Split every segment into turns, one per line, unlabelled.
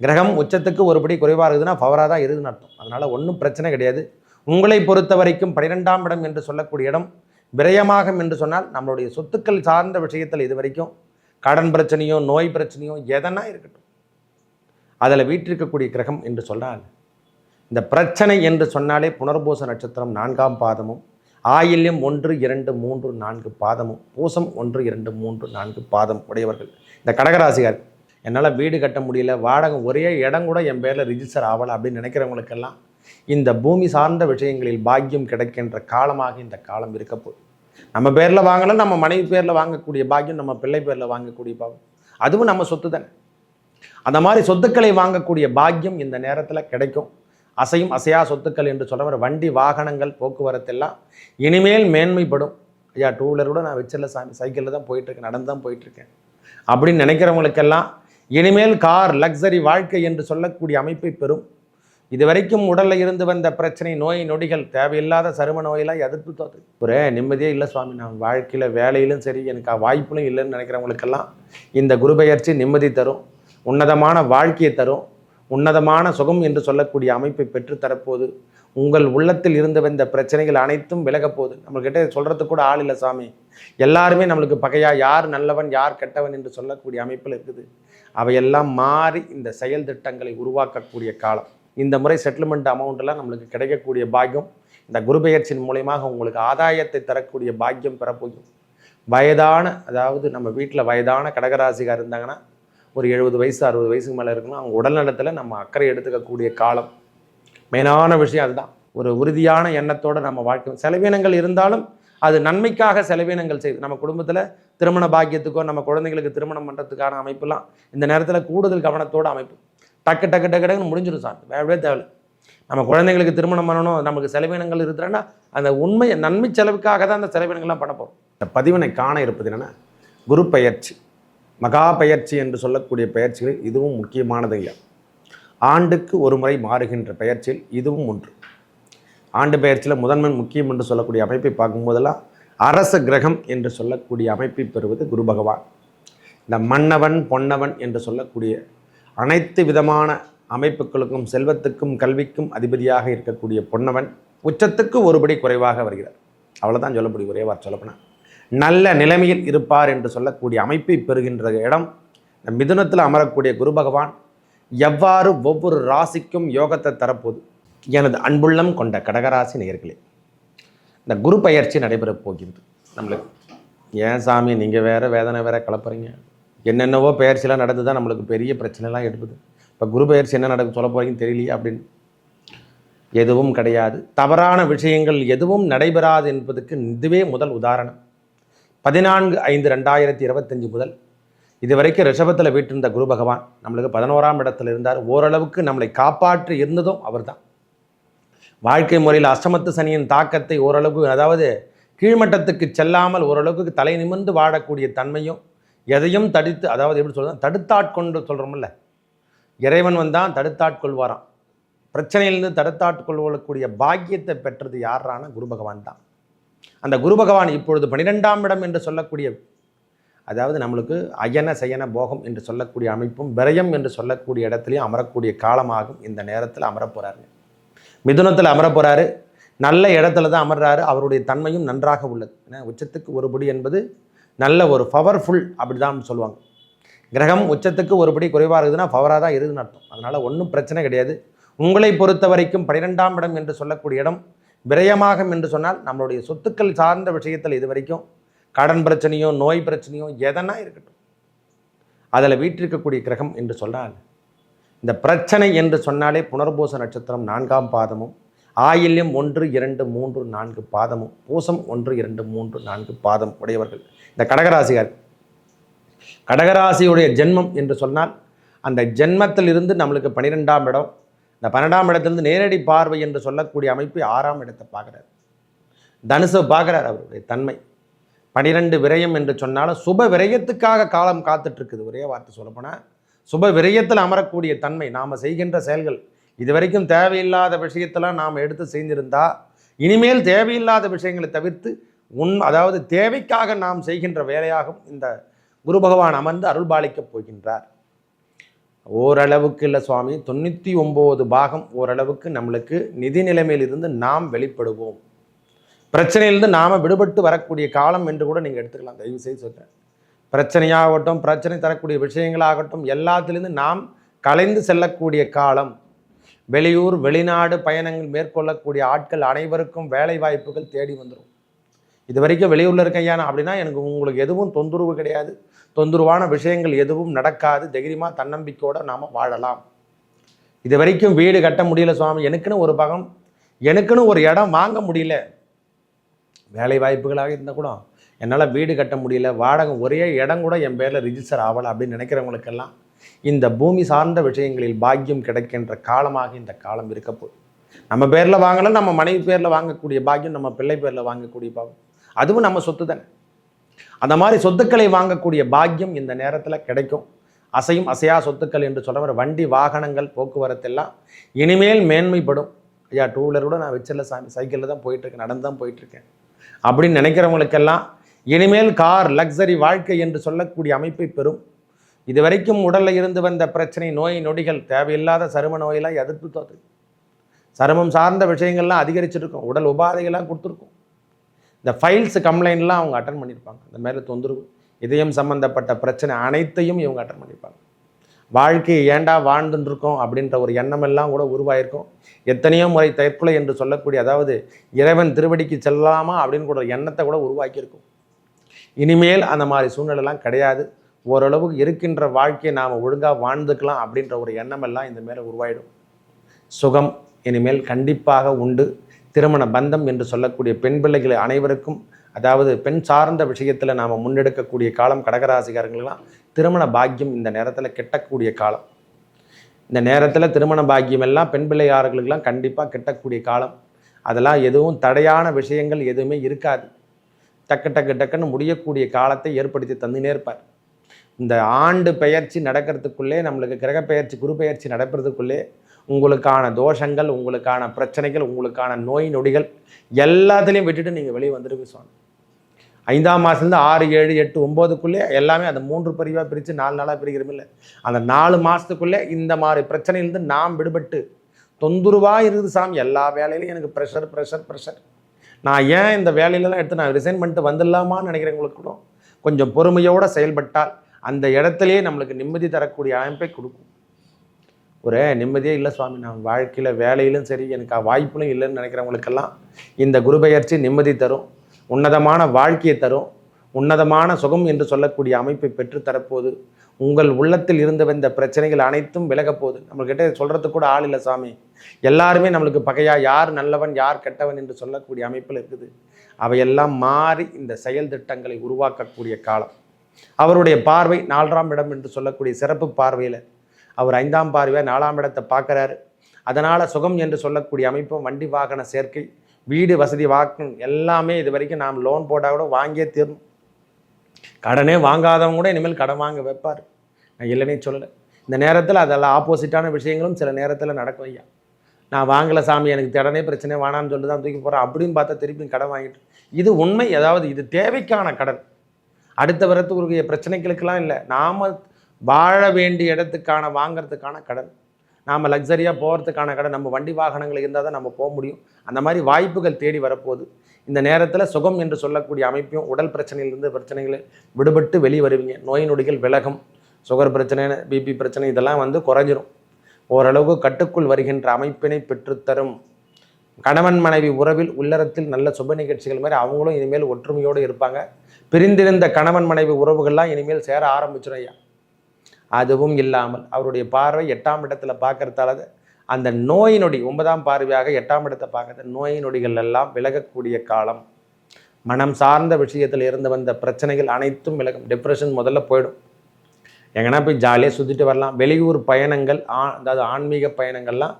கிரகம் உச்சத்துக்கு ஒருபடி குறைவாக இருக்குதுன்னா ஃபவராக தான் இருக்குதுன்னு அர்த்தம். அதனால் ஒன்றும் பிரச்சனை கிடையாது. உங்களை பொறுத்த வரைக்கும் பன்னிரெண்டாம் இடம் என்று சொல்லக்கூடிய இடம் விரயமாகும் என்று சொன்னால் நம்மளுடைய சொத்துக்கள் சார்ந்த விஷயத்தில் இது வரைக்கும் கடன் பிரச்சனையோ நோய் பிரச்சனையோ எதனா இருக்கட்டும். அதில் வீட்டிற்கக்கூடிய கிரகம் என்று சொன்னால் இந்த பிரச்சனை என்று சொன்னாலே புனர்பூச நட்சத்திரம் நான்காம் பாதமும் ஆயில்யம் ஒன்று இரண்டு மூன்று நான்கு பாதமும் பூசம் ஒன்று இரண்டு மூன்று நான்கு பாதம் உடையவர்கள். இந்த கடகராசிகார் என்னால் வீடு கட்ட முடியல வாடகை ஒரே இடம் கூட என் பேரில் ரிஜிஸ்டர் ஆகலை அப்படின்னு நினைக்கிறவங்களுக்கெல்லாம் இந்த பூமி சார்ந்த விஷயங்களில் பாக்கியம் கிடைக்கின்ற காலமாக இந்த காலம் இருக்க போகுது. நம்ம பேரில் வாங்கல நம்ம மனைவி பேரில் வாங்கக்கூடிய பாக்கியம் நம்ம பிள்ளை பேரில் வாங்கக்கூடிய பாவம். அதுவும் நம்ம சொத்து தானே. அந்த மாதிரி சொத்துக்களை வாங்கக்கூடிய பாக்கியம் இந்த நேரத்தில் கிடைக்கும். அசையும் அசையா சொத்துக்கள் என்று சொல்கிற மாதிரி வண்டி வாகனங்கள் போக்குவரத்து எல்லாம் இனிமேல் மேன்மைப்படும். ஐயா டூ வீலர் கூட நான் வச்சிடல சாமி. சைக்கிளில் தான் போயிட்டுருக்கேன் நடந்து தான் போயிட்டுருக்கேன் அப்படின்னு நினைக்கிறவங்களுக்கெல்லாம் இனிமேல் கார் லக்ஸரி வாழ்க்கை என்று சொல்லக்கூடிய அமைப்பை பெறும். இதுவரைக்கும் உடலில் இருந்து வந்த பிரச்சனை நோய் நொடிகள் தேவையில்லாத சரும நோயெல்லாம் எதிர்ப்பு தோது ஒரே நிம்மதியே இல்லை சுவாமி நான் வாழ்க்கையில் வேலையிலும் சரி எனக்கு வாய்ப்புகளும் இல்லைன்னு நினைக்கிறவங்களுக்கெல்லாம் இந்த குரு பெயர்ச்சி நிம்மதி தரும் உன்னதமான வாழ்க்கையை தரும் உன்னதமான சுகம் என்று சொல்லக்கூடிய அமைப்பை பெற்றுத்தரப்போது உங்கள் உள்ளத்தில் இருந்து வந்த பிரச்சனைகள் அனைத்தும் விலகப் போகுது. நம்மள்கிட்ட சொல்கிறதுக்கு கூட ஆள் இல்லை சாமி எல்லாருமே நம்மளுக்கு பகையா யார் நல்லவன் யார் கெட்டவன் என்று சொல்லக்கூடிய அமைப்பில் இருக்குது. அவையெல்லாம் மாறி இந்த செயல் திட்டங்களை உருவாக்கக்கூடிய காலம். இந்த முறை செட்டில்மெண்ட் அமௌண்ட்டெல்லாம் நம்மளுக்கு கிடைக்கக்கூடிய பாக்கியம் இந்த குரு பெயர்ச்சியின் உங்களுக்கு ஆதாயத்தை தரக்கூடிய பாக்கியம் பெறப்போகும் வயதான அதாவது நம்ம வீட்டில் வயதான கடகராசிகார் இருந்தாங்கன்னா ஒரு எழுபது வயசு அறுபது வயசுக்கு மேலே இருக்கணும் அவங்க உடல்நலத்தில் நம்ம அக்கறை எடுத்துக்கக்கூடிய காலம். மெயினான விஷயம் அதுதான். ஒரு உறுதியான எண்ணத்தோடு நம்ம வாழ்க்கை செலவினங்கள் இருந்தாலும் அது நன்மைக்காக செலவினங்கள் செய்யுது நம்ம குடும்பத்தில் திருமண பாக்கியத்துக்கோ நம்ம குழந்தைங்களுக்கு திருமணம் பண்ணுறதுக்கான அமைப்புலாம் இந்த நேரத்தில் கூடுதல் கவனத்தோட அமைப்பு. டக்கு டக்கு டக்கு டக்குன்னு முடிஞ்சிடும் சார் வேறவே தேவை நம்ம குழந்தைங்களுக்கு திருமணம் பண்ணணும் நமக்கு செலவினங்கள் இருக்கிறேன்னா அந்த உண்மை நன்மை செலவுக்காக தான் அந்த செலவினங்கள்லாம் பண்ண போகிறோம் இந்த பதிவினை காண இருப்பது என்னென்னா குரு பயிற்சி மகா பயிற்சி என்று சொல்லக்கூடிய பெயர்ச்சிகளில் இதுவும் முக்கியமானது இல்லை. ஆண்டுக்கு ஒரு முறை மாறுகின்ற பெயர்ச்சியில் இதுவும் ஒன்று. ஆண்டு பெயர்ச்சியில் முதன்மை முக்கியம் என்று சொல்லக்கூடிய அமைப்பை பார்க்கும்போதெல்லாம் அரச கிரகம் என்று சொல்லக்கூடிய அமைப்பை பெறுவது குரு பகவான். இந்த மன்னவன் பொன்னவன் என்று சொல்லக்கூடிய அனைத்து விதமான அமைப்புகளுக்கும் செல்வத்துக்கும் கல்விக்கும் அதிபதியாக இருக்கக்கூடிய பொன்னவன் உச்சத்துக்கு ஒருபடி குறைவாக வருகிறார். அவ்வளோதான் சொல்ல முடியும் ஒரே வார் சொல்லப்போனால் நல்ல நிலைமையில் இருப்பார் என்று சொல்லக்கூடிய அமைப்பை பெறுகின்ற இடம் இந்த மிதுனத்தில் அமரக்கூடிய குரு பகவான். எவ்வாறு ஒவ்வொரு ராசிக்கும் யோகத்தை தரப்போது? எனது அன்புள்ளம் கொண்ட கடகராசி நேயர்களே இந்த குரு பயிற்சி நடைபெறப் போகிறது. நம்மளுக்கு ஏன் சாமி நீங்கள் வேறு வேதனை வேறு கலப்புறீங்க? என்னென்னவோ பயிற்சிலாம் நடந்து தான் நம்மளுக்கு பெரிய பிரச்சனைலாம் எடுப்புது இப்போ குரு பயிற்சி என்ன நடக்கும் சொல்ல போகிறீங்கன்னு தெரியலையே? அப்படின்னு. எதுவும் கிடையாது. தவறான விஷயங்கள் எதுவும் நடைபெறாது என்பதுக்கு இதுவே முதல் உதாரணம். பதினான்கு ஐந்து ரெண்டாயிரத்தி இருபத்தஞ்சி முதல் இதுவரைக்கும் ரிஷபத்தில் வீட்டிருந்த குரு பகவான் நம்மளுக்கு பதினோராம் இடத்துல இருந்தார். ஓரளவுக்கு நம்மளை காப்பாற்றி இருந்ததும் அவர்தான். வாழ்க்கை முறையில் அஷ்டமத்து சனியின் தாக்கத்தை ஓரளவுக்கு அதாவது கீழ்மட்டத்துக்கு செல்லாமல் ஓரளவுக்கு தலை நிமிர்ந்து வாழக்கூடிய தன்மையும் எதையும் தடுத்து அதாவது எப்படி சொல்கிறோம் தடுத்தாட்கொண்டு சொல்கிறோம்ல இறைவன் வந்தான் தடுத்தாட்கொள்வாராம். பிரச்சனையிலிருந்து தடுத்தாட்கொள்ளக்கூடிய பாக்கியத்தை பெற்றது யாரான குரு பகவான் தான். அந்த குரு பகவான் இப்பொழுது பனிரெண்டாம் இடம் என்று சொல்லக்கூடிய அதாவது நம்மளுக்கு அயன சயன போகம் என்று சொல்லக்கூடிய அமைப்பும் விரயம் என்று சொல்லக்கூடிய இடத்துலையும் அமரக்கூடிய காலமாகும் இந்த நேரத்தில் அமரப் போறாருங்க. மிதுனத்தில் அமரப்போகிறாரு நல்ல இடத்துல தான் அமர்றாரு. அவருடைய தன்மையும் நன்றாக உள்ளது. ஏன்னா உச்சத்துக்கு ஒருபடி என்பது நல்ல ஒரு பவர்ஃபுல் அப்படி தான் சொல்லுவாங்க. கிரகம் உச்சத்துக்கு ஒருபடி குறைவாக இருக்குதுன்னா பவராக தான் இருக்குதுன்னு அர்த்தம். அதனால் ஒன்றும் பிரச்சனை கிடையாது. உங்களை பொறுத்த வரைக்கும் பன்னிரெண்டாம் இடம் என்று சொல்லக்கூடிய இடம் விரயமாகும் என்று சொன்னால் நம்மளுடைய சொத்துக்கள் சார்ந்த விஷயத்தில் இது வரைக்கும் கடன் பிரச்சனையோ நோய் பிரச்சனையோ எதனா இருக்கட்டும். அதில் வீற்றிருக்கக்கூடிய கிரகம் என்று சொன்னால் இந்த பிரச்சனை என்று சொன்னாலே புனர்பூச நட்சத்திரம் நான்காம் பாதமும் ஆயில்யம் ஒன்று இரண்டு மூன்று நான்கு பாதமும் பூசம் ஒன்று இரண்டு மூன்று நான்கு பாதம் உடையவர்கள். இந்த கடகராசிகார் கடகராசியுடைய ஜென்மம் என்று சொன்னால் அந்த ஜென்மத்திலிருந்து நம்மளுக்கு பன்னிரெண்டாம் இடம் இந்த பன்னெண்டாம் இடத்திலிருந்து நேரடி பார்வை என்று சொல்லக்கூடிய அமைப்பு ஆறாம் இடத்தை பார்க்குறார். தனுசை பார்க்குறார் அவருடைய தன்மை. பனிரெண்டு விரயம் என்று சொன்னாலும் சுப விரயத்துக்காக காலம் காத்துட்ருக்குது ஒரே வார்த்தை சொல்லப்போனால் சுப விரயத்தில் அமரக்கூடிய தன்மை நாம் செய்கின்ற செயல்கள். இதுவரைக்கும் தேவையில்லாத விஷயத்தெல்லாம் நாம் எடுத்து செய்திருந்தா இனிமேல் தேவையில்லாத விஷயங்களை தவிர்த்து உன் அதாவது தேவைக்காக நாம் செய்கின்ற வேலையாகவும் இந்த குரு பகவான் அமர்ந்து அருள்பாலிக்கப் போகின்றார். ஓரளவுக்கு இல்லை சுவாமி தொண்ணூற்றி ஒம்பது பாகம் ஓரளவுக்கு நம்மளுக்கு நிதி நிலைமையிலிருந்து நாம் வெளிப்படுவோம். பிரச்சனையிலிருந்து நாம் விடுபட்டு வரக்கூடிய காலம் என்று கூட நீங்கள் எடுத்துக்கலாம். தயவு செய்து சொல்கிறேன் பிரச்சனையாகட்டும் பிரச்சனை தரக்கூடிய விஷயங்களாகட்டும் எல்லாத்திலிருந்து நாம் கலைந்து செல்லக்கூடிய காலம். வெளியூர் வெளிநாடு பயணங்கள் மேற்கொள்ளக்கூடிய ஆட்கள் அனைவருக்கும் வேலை வாய்ப்புகள் தேடி வந்துடும் இது வரைக்கும் வெளியூரில் இருக்கையான அப்படின்னா எனக்கு உங்களுக்கு எதுவும் தொந்தரவு கிடையாது. தொந்தரவான விஷயங்கள் எதுவும் நடக்காது. தைரியமாக தன்னம்பிக்கையோடு நாம் வாழலாம். இது வரைக்கும் வீடு கட்ட முடியல சுவாமி. எனக்குன்னு ஒரு பகம் எனக்குன்னு ஒரு இடம் வாங்க முடியல. வேலை வாய்ப்புகளாக இருந்தால் கூட என்னால் வீடு கட்ட முடியல வாடகை ஒரே இடம் கூட என் பேரில் ரிஜிஸ்டர் ஆகலை அப்படின்னு நினைக்கிறவங்களுக்கெல்லாம் இந்த பூமி சார்ந்த விஷயங்களில் பாக்கியம் கிடைக்கின்ற காலமாக இந்த காலம் இருக்க போகுது. நம்ம பேரில் வாங்கலாம் நம்ம மனைவி பேரில் வாங்கக்கூடிய பாக்கியம் நம்ம பிள்ளை பேரில் வாங்கக்கூடிய பாவம். அதுவும் நம்ம சொத்து தானே. அந்த மாதிரி சொத்துக்களை வாங்கக்கூடிய பாக்கியம் இந்த நேரத்தில் கிடைக்கும். அசையும் அசையா சொத்துக்கள் என்று சொல்கிற வண்டி வாகனங்கள் போக்குவரத்தெல்லாம் இனிமேல் மேன்மைப்படும். ஐயா டூ வீலர் கூட நான் வச்சிடல சாமி. சைக்கிளில் தான் போயிட்டுருக்கேன் நடந்து தான் போயிட்டுருக்கேன் அப்படின்னு நினைக்கிறவங்களுக்கெல்லாம் இனிமேல் கார் லக்ஸரி வாழ்க்கை என்று சொல்லக்கூடிய அமைப்பை பெறும். இதுவரைக்கும் உடலில் இருந்து வந்த பிரச்சனை நோய் நொடிகள் தேவையில்லாத சரும நோயெல்லாம் எதிர்ப்பு தோது சருமம் சார்ந்த விஷயங்கள்லாம் அதிகரிச்சிருக்கும் உடல் உபாதைகள்லாம் கொடுத்துருக்கும். இந்த ஃபைல்ஸ் கம்ப்ளைண்ட்லாம் அவங்க அட்டன் பண்ணியிருப்பாங்க இந்த மாதிரி தொந்தரவு இதயம் சம்மந்தப்பட்ட பிரச்சனை அனைத்தையும் இவங்க அட்டன் பண்ணியிருப்பாங்க வாழ்க்கையை ஏண்டா வாழ்ந்துட்டு இருக்கோம் அப்படின்ற ஒரு எண்ணமெல்லாம் கூட உருவாயிருக்கும். எத்தனையோ முறை தற்கொலை என்று சொல்லக்கூடிய அதாவது இறைவன் திருவடிக்கு செல்லலாமா அப்படின்னு கூட ஒரு எண்ணத்தை கூட உருவாக்கியிருக்கும். இனிமேல் அந்த மாதிரி சூழ்நிலைலாம் கிடையாது. ஓரளவுக்கு இருக்கின்ற வாழ்க்கையை நாம் ஒழுங்காக வாழ்ந்துக்கலாம் அப்படின்ற ஒரு எண்ணமெல்லாம் இந்த மேலே உருவாயிடும். சுகம் இனிமேல் கண்டிப்பாக உண்டு. திருமண பந்தம் என்று சொல்லக்கூடிய பெண் பிள்ளைகள் அனைவருக்கும் அதாவது பெண் சார்ந்த விஷயத்தில் நாம் முன்னெடுக்கக்கூடிய காலம் கடகராசிக்காரங்களுக்கெல்லாம் திருமண பாக்கியம் இந்த நேரத்தில் கெட்டக்கூடிய காலம். இந்த நேரத்தில் திருமண பாக்கியம் எல்லாம் பெண் பிள்ளையார்களுக்கெல்லாம் கண்டிப்பாக கெட்டக்கூடிய காலம். அதெல்லாம் எதுவும் தடையான விஷயங்கள் எதுவுமே இருக்காது. டக்கு டக்கு டக்குன்னு முடியக்கூடிய காலத்தை ஏற்படுத்தி தந்துனே இருப்பார். இந்த ஆண்டு பெயர்ச்சி நடக்கிறதுக்குள்ளே நம்மளுக்கு கிரக பெயர்ச்சி குரு பெயர்ச்சி நடக்கிறதுக்குள்ளே உங்களுக்கான தோஷங்கள் உங்களுக்கான பிரச்சனைகள் உங்களுக்கான நோய் நொடிகள் எல்லாத்துலேயும் விட்டுட்டு நீங்கள் வெளியே வந்துட்டு சுவாமி. ஐந்தாம் மாதத்துலேருந்து ஆறு ஏழு எட்டு ஒம்போதுக்குள்ளே எல்லாமே அந்த மூன்று பிரிவாக பிரித்து நாலு நாளாக பிரிக்கிறோம் இல்லை. அந்த நாலு மாதத்துக்குள்ளே இந்த மாதிரி பிரச்சனையிலேருந்து நாம் விடுபட்டு தொந்தரவாக இருக்குது சாமி. எல்லா வேலையிலையும் எனக்கு ப்ரெஷர் ப்ரெஷர் ப்ரெஷர் நான் ஏன் இந்த வேலையிலலாம் எடுத்து நான் ரிசைன் பண்ணிட்டு வந்துடலாமான்னு நினைக்கிறவங்களுக்கு கூட கொஞ்சம் பொறுமையோடு செயல்பட்டால் அந்த இடத்துலையே நம்மளுக்கு நிம்மதி தரக்கூடிய அமைப்பை கொடுக்கும். ஒரு நிம்மதியே இல்லை சுவாமி. நான் வாழ்க்கையில் வேலையிலும் சரி எனக்கு வாய்ப்புகளும் இல்லைன்னு நினைக்கிறவங்களுக்கெல்லாம் இந்த குரு பெயர்ச்சி நிம்மதி தரும் உன்னதமான வாழ்க்கையை தரும் உன்னதமான சுகம் என்று சொல்லக்கூடிய அமைப்பை பெற்று தரப்போது உங்கள் உள்ளத்தில் இருந்து வந்த பிரச்சனைகள் அனைத்தும் விலகப்போகுது நம்மள்கிட்ட சொல்கிறதுக்கு கூட ஆள் இல்லை சாமி. எல்லாருமே நம்மளுக்கு பகையாக யார் நல்லவன் யார் கெட்டவன் என்று சொல்லக்கூடிய அமைப்பில் இருக்குது. அவையெல்லாம் மாறி இந்த செயல் திட்டங்களை உருவாக்கக்கூடிய காலம். அவருடைய பார்வை நாலாம் இடம் என்று சொல்லக்கூடிய சிறப்பு பார்வையில் அவர் ஐந்தாம் பார்வையாக நாலாம் இடத்தை பார்க்குறாரு. அதனால் சுகம் என்று சொல்லக்கூடிய அமைப்பும் வண்டி வாகன சேர்க்கை வீடு வசதி வாக்கம் எல்லாமே இது வரைக்கும் நாம் லோன் போட்டால் கூட வாங்கியே தீரணும். கடனே வாங்காதவங்க கூட இனிமேல் கடன் வாங்க வைப்பார். நான் இல்லைன்னே சொல்லலை. இந்த நேரத்தில் அதெல்லாம் ஆப்போசிட்டான விஷயங்களும் சில நேரத்தில் நடக்கும் ஐயா. நான் வாங்கலை சாமி எனக்கு திடனே பிரச்சனை வேணான்னு சொல்லி தான் தூக்கி போகிறேன் அப்படின்னு பார்த்தா திருப்பி கடன் வாங்கிட்டு. இது உண்மை அதாவது இது தேவைக்கான கடன். அடுத்த வரத்துக்குரிய பிரச்சனைகளுக்கெல்லாம் இல்லை. நாம் வாழ வேண்டிய இடத்துக்கான வாங்கிறதுக்கான கடன். நாம் லக்ஸரியாக போகிறதுக்கான கடை நம்ம வண்டி வாகனங்கள் இருந்தால் தான் நம்ம போக முடியும். அந்த மாதிரி வாய்ப்புகள் தேடி வரப்போகுது. இந்த நேரத்தில் சுகம் என்று சொல்லக்கூடிய அமைப்பையும் உடல் பிரச்சனையிலிருந்து பிரச்சனைகளை விடுபட்டு வெளியே வருவீங்க நோய் நொடிகள் விலகும். சுகர் பிரச்சனை பிபி பிரச்சனை இதெல்லாம் வந்து குறைஞ்சிரும். ஓரளவுக்கு கட்டுக்குள் வருகின்ற அமைப்பினை பெற்றுத்தரும். கணவன் மனைவி உறவில் உள்ளறத்தில் நல்ல சுப நிகழ்ச்சிகள் மாதிரி அவங்களும் இனிமேல் ஒற்றுமையோடு இருப்பாங்க. பிரிந்திருந்த கணவன் மனைவி உறவுகள்லாம் இனிமேல் சேர ஆரம்பிச்சிடும் ஐயா. அதுவும் இல்லாமல் அவருடைய பார்வை எட்டாம் இடத்துல பார்க்கறதால அந்த நோய் நொடி ஒன்பதாம் பார்வையாக எட்டாம் இடத்தை பார்க்கறது நோய் நொடிகள் எல்லாம் விலகக்கூடிய காலம். மனம் சார்ந்த விஷயத்தில் இருந்து வந்த பிரச்சனைகள் அனைத்தும் விலகும். டிப்ரெஷன் முதல்ல போயிடும். எங்கன்னா போய் ஜாலியாக சுற்றிட்டு வரலாம். வெளியூர் பயணங்கள் ஆ அதாவது ஆன்மீக பயணங்கள்லாம்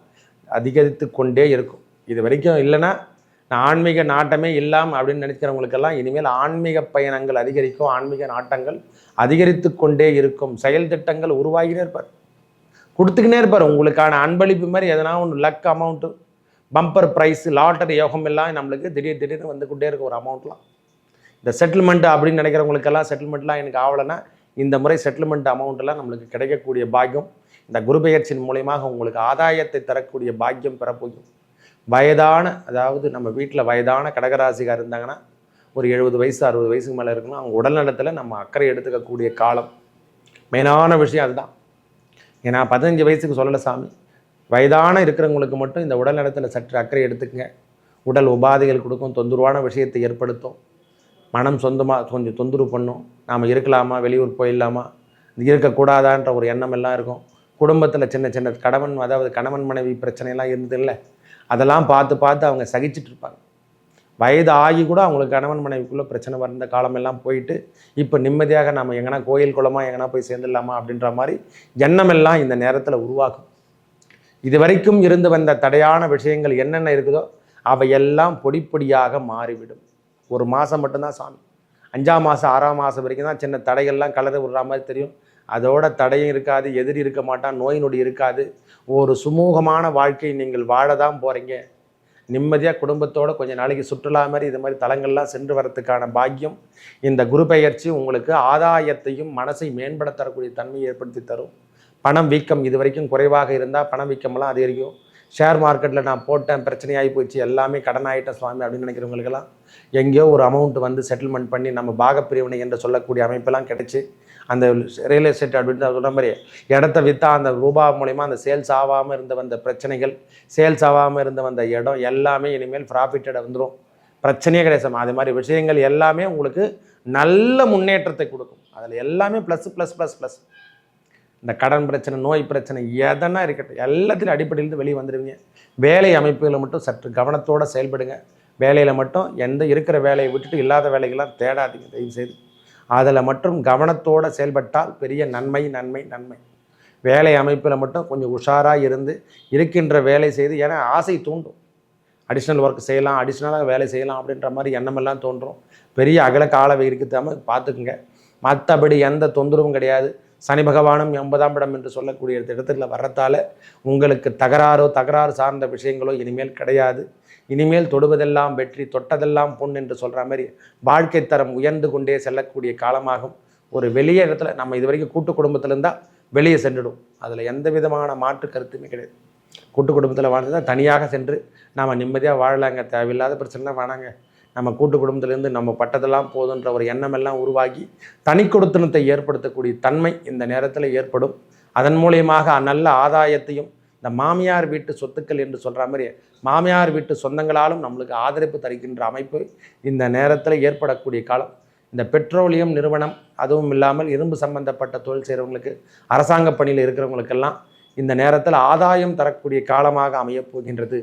அதிகரித்து கொண்டே இருக்கும். இது வரைக்கும் இல்லைன்னா நான் ஆன்மீக நாட்டமே இல்லாமல் அப்படின்னு நினைக்கிறவங்களுக்கெல்லாம் இனிமேல் ஆன்மீக பயணங்கள் அதிகரிக்கும் ஆன்மீக நாட்டங்கள் அதிகரித்து கொண்டே இருக்கும். செயல் திட்டங்கள் உருவாகினே இருப்பார். கொடுத்துக்கினே இருப்பார். உங்களுக்கான அன்பளிப்பு மாதிரி எதனா ஒன்று luck amount bumper prize lottery யோகம் எல்லாம் நம்மளுக்கு திடீர் திடீர்னு வந்து கொண்டே இருக்கும் ஒரு அமௌண்ட்லாம் இந்த செட்டில்மெண்ட் அப்படின்னு நினைக்கிறவங்களுக்கெல்லாம் செட்டில்மெண்ட்லாம் எனக்கு ஆகலைன்னா இந்த முறை செட்டில்மெண்ட் அமௌண்ட்டெல்லாம் நம்மளுக்கு கிடைக்கக்கூடிய பாக்கியம் இந்த குரு பெயர்ச்சியின் மூலியமாக உங்களுக்கு ஆதாயத்தை தரக்கூடிய பாக்கியம் பெறப்போகும் வயதான அதாவது நம்ம வீட்டில் வயதான கடகராசிகார் இருந்தாங்கன்னா ஒரு எழுபது வயசு அறுபது வயசுக்கு மேலே இருக்கணும் அவங்க உடல்நலத்தில் நம்ம அக்கறை எடுத்துக்கக்கூடிய காலம். மெயினான விஷயம் அதுதான். ஏன்னா பதினஞ்சு வயசுக்கு சொல்லலை சாமி. வயதான இருக்கிறவங்களுக்கு மட்டும் இந்த உடல் நலத்தில் சற்று அக்கறை எடுத்துக்கங்க. உடல் உபாதைகள் கொடுக்கும் தொந்தரவான விஷயத்தை ஏற்படுத்தும். மனம் சொந்தமாக கொஞ்சம் தொந்தரவு பண்ணும். நாம் இருக்கலாமா வெளியூர் போயிடலாமா? இருக்கக்கூடாதான்ற ஒரு எண்ணம் எல்லாம் இருக்கும். குடும்பத்தில் சின்ன சின்ன கணவன் அதாவது கணவன் மனைவி பிரச்சனையெல்லாம் இருந்தது இல்லை. அதெல்லாம் பார்த்து பார்த்து அவங்க சகிச்சுட்டு இருப்பாங்க. வயது ஆகி கூட அவங்களுக்கு கணவன் மனைவிக்குள்ளே பிரச்சனை வந்த காலமெல்லாம் போயிட்டு இப்போ நிம்மதியாக நம்ம எங்கன்னா கோயில் குளமாக எங்கன்னா போய் சேர்ந்துடலாமா அப்படின்ற மாதிரி எண்ணமெல்லாம் இந்த நேரத்தில் உருவாகும் இது வரைக்கும் இருந்து வந்த தடையான விஷயங்கள் என்னென்ன இருக்குதோ அவையெல்லாம் பொடி பொடியாக மாறிவிடும். ஒரு மாதம் மட்டும்தான் சாமி. அஞ்சாம் மாதம் ஆறாம் மாதம் வரைக்கும் தான் சின்ன தடைகள்லாம் கலந்து விடுற மாதிரி தெரியும். அதோட தடையும் இருக்காது எதிரி இருக்க மாட்டான் நோய் நொடி இருக்காது. ஒரு சுமூகமான வாழ்க்கையை நீங்கள் வாழ தான் போகிறீங்க நிம்மதியாக குடும்பத்தோட கொஞ்சம் நாளைக்கு சுற்றுலா மாதிரி இது மாதிரி தலங்கள்லாம் சென்று வரத்துக்கான பாக்கியம் இந்த குரு பெயர்ச்சி உங்களுக்கு ஆதாயத்தையும் மனசை மேம்பட தரக்கூடிய தன்மையை ஏற்படுத்தி தரும். பணம் வீக்கம் இது வரைக்கும் குறைவாக இருந்தால் பணம் வீக்கமெல்லாம் அதிகரிக்கும். ஷேர் மார்க்கெட்டில் நான் போட்டேன் பிரச்சனையாகி போச்சு எல்லாமே கடன் ஆகிட்டேன் சுவாமி அப்படின்னு நினைக்கிறவங்களுக்கெல்லாம் எங்கேயோ ஒரு அமௌண்ட் வந்து செட்டில்மெண்ட் பண்ணி நம்ம பாகப்பிரிவினை என்று சொல்லக்கூடிய அமைப்பெல்லாம் கிடச்சி அந்த ரியல் எஸ்டேட் அப்படின்னு சொல்கிற மாதிரி இடத்த விற்றா அந்த ரூபா மூலிமா அந்த சேல்ஸ் ஆகாமல் இருந்த வந்த பிரச்சனைகள் சேல்ஸ் ஆகாமல் இருந்த வந்த இடம் எல்லாமே இனிமேல் ப்ராஃபிட்டடாக வந்துடும் பிரச்சனையே கிடையாது அது மாதிரி விஷயங்கள் எல்லாமே உங்களுக்கு நல்ல முன்னேற்றத்தை கொடுக்கும். அதில் எல்லாமே ப்ளஸ் ப்ளஸ் ப்ளஸ் ப்ளஸ் இந்த கடன் பிரச்சனை நோய் பிரச்சனை எதனா இருக்கட்டும் எல்லாத்திலும் அடிப்படையிலேருந்து வெளியே வந்துடுவீங்க. வேலை அமைப்புகளை மட்டும் சற்று கவனத்தோடு செயல்படுங்க. வேலையில் மட்டும் எந்த இருக்கிற வேலையை விட்டுட்டு இல்லாத வேலைகள்லாம் தேடாதீங்க தயவு செய்து அதில் மட்டும் கவனத்தோடு செயல்பட்டால் பெரிய நன்மை நன்மை நன்மை. வேலை அமைப்பில் மட்டும் கொஞ்சம் உஷாராக இருந்து இருக்கின்ற வேலை செய்து ஏன்னா ஆசை தூண்டும். அடிஷ்னல் ஒர்க் செய்யலாம் அடிஷ்னலாக வேலை செய்யலாம் அப்படின்ற மாதிரி எண்ணமெல்லாம் தோன்றும். பெரிய அகல கால வைக்கிறதாமல் பார்த்துக்குங்க. மற்றபடி எந்த தொந்தரவும் கிடையாது. சனி பகவானும் எண்பதாம் இடம் என்று சொல்லக்கூடிய இடத்துல வர்றதால உங்களுக்கு தகராறோ தகராறு சார்ந்த விஷயங்களோ இனிமேல் கிடையாது. இனிமேல் தொடுவதெல்லாம் வெற்றி தொட்டதெல்லாம் பொன் என்று சொல்கிற மாதிரி வாழ்க்கை தரம் உயர்ந்து கொண்டே செல்லக்கூடிய காலமாகும். ஒரு வெளியே இடத்துல நம்ம இது வரைக்கும் கூட்டு குடும்பத்தில் இருந்தால் வெளியே சென்றுடும். அதில் எந்த விதமான மாற்று கருத்துமே கிடையாது. கூட்டு குடும்பத்தில் வாழ்ந்ததால் தனியாக சென்று நாம் நிம்மதியாக வாழலாங்க. தேவையில்லாத பிரச்சனை வேணாங்க. நம்ம கூட்டு குடும்பத்திலேருந்து நம்ம பட்டதெல்லாம் போதுன்ற ஒரு எண்ணமெல்லாம் உருவாகி தனி கொடுத்தனத்தை ஏற்படுத்தக்கூடிய தன்மை இந்த நேரத்தில் ஏற்படும். அதன் மூலியமாக நல்ல ஆதாயத்தையும் இந்த மாமியார் வீட்டு சொத்துக்கள் என்று சொல்கிற மாதிரி மாமியார் வீட்டு சொந்தங்களாலும் நம்மளுக்கு ஆதரிப்பு தருகின்ற அமைப்பு இந்த நேரத்தில் ஏற்படக்கூடிய காலம். இந்த பெட்ரோலியம் நிறுவனம் அதுவும் இல்லாமல் இரும்பு சம்பந்தப்பட்ட தொழில் செய்கிறவங்களுக்கு அரசாங்க பணியில் இருக்கிறவங்களுக்கெல்லாம் இந்த நேரத்தில் ஆதாயம் தரக்கூடிய காலமாக அமையப் போகின்றது.